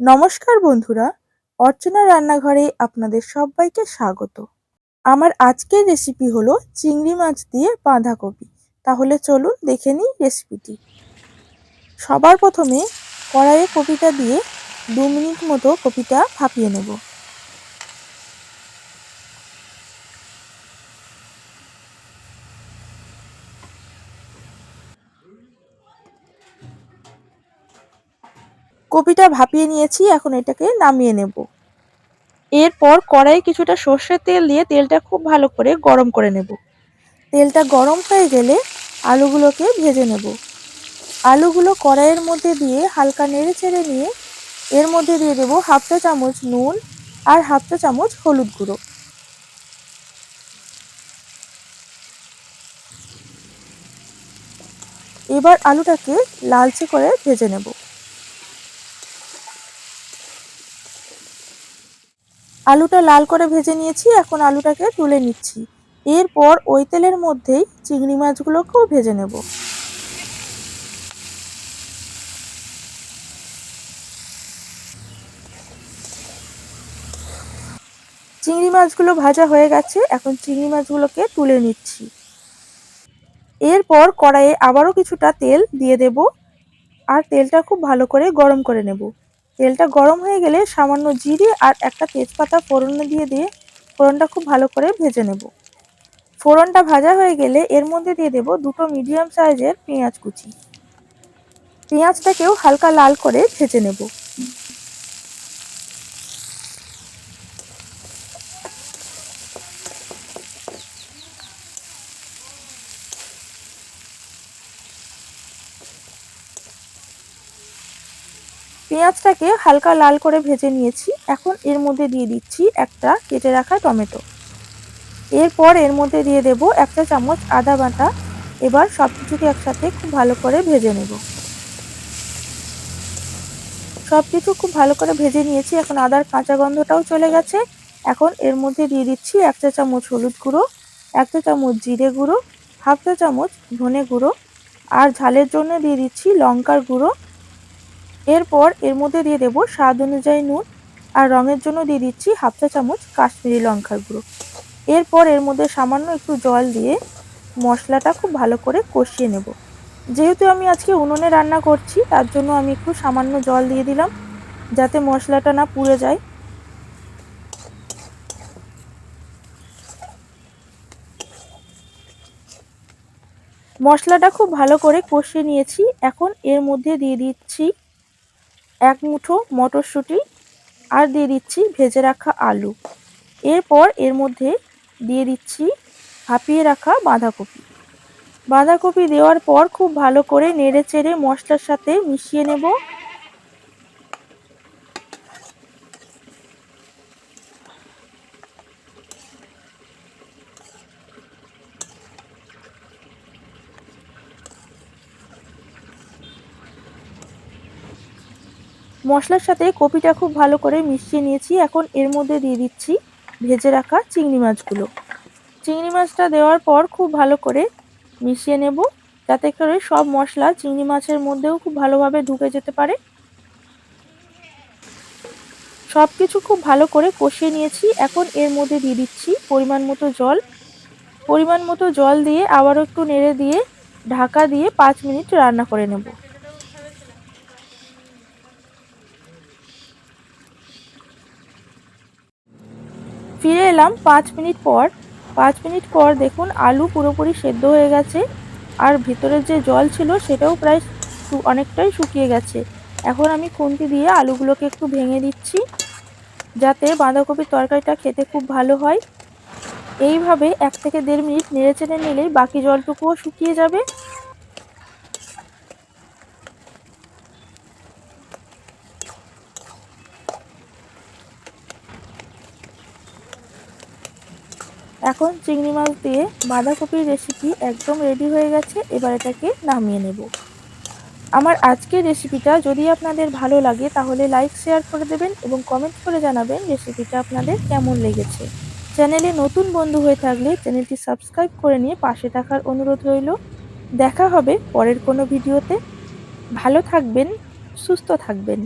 নমস্কার বন্ধুরা, অর্চনা রান্নাঘরে আপনাদের সবাইকে স্বাগত। আমার আজকের রেসিপি হলো চিংড়ি মাছ দিয়ে বাঁধাকপি। তাহলে চলুন দেখে নিই রেসিপিটি সবার প্রথমে কড়াইয়ে কপিটা দিয়ে দু মিনিট মতো কপিটা ফাঁপিয়ে নেব। কপিটা ভাপিয়ে নিয়েছি, এখন এটাকে নামিয়ে নেব। এরপর কড়াই কিছুটা সর্ষের তেল দিয়ে তেলটা খুব ভালো করে গরম করে নেব। তেলটা গরম হয়ে গেলে আলুগুলোকে ভেজে নেব। আলুগুলো কড়াইয়ের মধ্যে দিয়ে হালকা নেড়ে ছেড়ে নিয়ে এর মধ্যে দিয়ে দেবো হাফ চা চামচ নুন আর হাফ চা চামচ হলুদ গুঁড়ো। এবার আলুটাকে লালচে করে ভেজে নেব। আলুটা লাল করে ভেজে নিয়েছি, এখন আলুটাকে তুলে নিচ্ছি। এরপর ওই তেলের মধ্যেই চিংড়ি মাছগুলোকেও ভেজে নেব। চিংড়ি মাছগুলো ভাজা হয়ে গেছে, এখন চিংড়ি মাছগুলোকে তুলে নিচ্ছি। এরপর কড়াইয়ে আবারও কিছুটা তেল দিয়ে দেব, আর তেলটা খুব ভালো করে গরম করে নেব। তেলটা গরম হয়ে গেলে সামান্য জিরে আর একটা তেজপাতা ফোড়ন দিয়ে দিয়ে ফোড়নটা খুব ভালো করে ভেজে নেব। ফোড়নটা ভাজা হয়ে গেলে এর মধ্যে দিয়ে দেব দুটো মিডিয়াম সাইজের পেঁয়াজ কুচি। পেঁয়াজটাকেও হালকা লাল করে ভেজে নেব। পেঁয়াজটাকে হালকা লাল করে ভেজে নিয়েছি। এখন এর মধ্যে দিয়ে দিচ্ছি একটা কেটে রাখা টমেটো। এরপর এর মধ্যে দিয়ে দেব একটা চামচ আদা বাটা। এবার সব কিছুকে একসাথে খুব ভালো করে ভেজে নেব। সব কিছু খুব ভালো করে ভেজে নিয়েছি। এখন আদার কাঁচা গন্ধটাও চলে গেছে। এখন এর মধ্যে দিয়ে দিচ্ছি এক চা চামচ হলুদ গুঁড়ো এক চা চামচ জিরে গুঁড়ো, হাফ চা চামচ ধনে গুঁড়ো। আর ঝালের জন্য দিয়ে দিচ্ছি লঙ্কার গুঁড়ো। এরপর এর মধ্যে দিয়ে দেবো স্বাদ অনুযায়ী নুন আর রঙের জন্য দিয়ে দিচ্ছি হাফ চা চামচ কাশ্মীরি লঙ্কার গুঁড়ো। এরপর এর মধ্যে সামান্য একটু জল দিয়ে মশলাটা খুব ভালো করে কষিয়ে নেব। যেহেতু আমি আজকে উনুনে রান্না করছি, তার জন্য আমি একটু সামান্য জল দিয়ে দিলাম যাতে মশলাটা না পুড়ে যায়। মশলাটা খুব ভালো করে কষিয়ে নিয়েছি। এখন এর মধ্যে দিয়ে দিচ্ছি এক মুঠো মটরশুঁটি আর দিয়ে দিচ্ছি ভেজে রাখা আলু। এরপর এর মধ্যে দিয়ে দিচ্ছি হাঁপিয়ে রাখা বাঁধাকপি। বাঁধাকপি দেওয়ার পর খুব ভালো করে নেড়ে চেড়ে মশলার সাথে মিশিয়ে নেব। মশলার সাথে কপিটা খুব ভালো করে মিশিয়ে নিয়েছি। এখন এর মধ্যে দিয়ে দিচ্ছি ভেজে রাখা চিংড়ি মাছগুলো। চিংড়ি মাছটা দেওয়ার পর খুব ভালো করে মিশিয়ে নেব, যাতে করে সব মশলা চিংড়ি মাছের মধ্যেও খুব ভালোভাবে ঢুকে যেতে পারে। সব কিছু খুব ভালো করে কষিয়ে নিয়েছি। এখন এর মধ্যে দিয়ে দিচ্ছি পরিমাণ মতো জল। পরিমাণ মতো জল দিয়ে আবারও একটু নেড়ে দিয়ে ঢাকা দিয়ে পাঁচ মিনিট রান্না করে নেব। ফিরে এলাম পাঁচ মিনিট পর। পাঁচ মিনিট পর দেখুন আলু পুরোপুরি সেদ্ধ হয়ে গেছে আর ভিতরের যে জল ছিল সেটাও প্রায় অনেকটাই শুকিয়ে গেছে। এখন আমি খুন্তি দিয়ে আলুগুলোকে একটু ভেঙে দিচ্ছি যাতে বাঁধাকপির তরকারিটা খেতে খুব ভালো হয়। এইভাবে এক থেকে দেড় মিনিট নেড়ে চেড়ে নিলেই বাকি জলটুকুও শুকিয়ে যাবে। এখন চিংড়ি মাছ দিয়ে বাঁধাকপির রেসিপি একদম রেডি হয়ে গেছে, এবার এটাকে নামিয়ে নেব। আমার আজকের রেসিপিটা যদি আপনাদের ভালো লাগে, তাহলে লাইক শেয়ার করে দেবেন এবং কমেন্ট করে জানাবেন রেসিপিটা আপনাদের কেমন লেগেছে। চ্যানেলে নতুন বন্ধু হয়ে থাকলে চ্যানেলটি সাবস্ক্রাইব করে নিয়ে পাশে থাকার অনুরোধ রইল। দেখা হবে পরের কোনো ভিডিওতে ভালো থাকবেন, সুস্থ থাকবেন।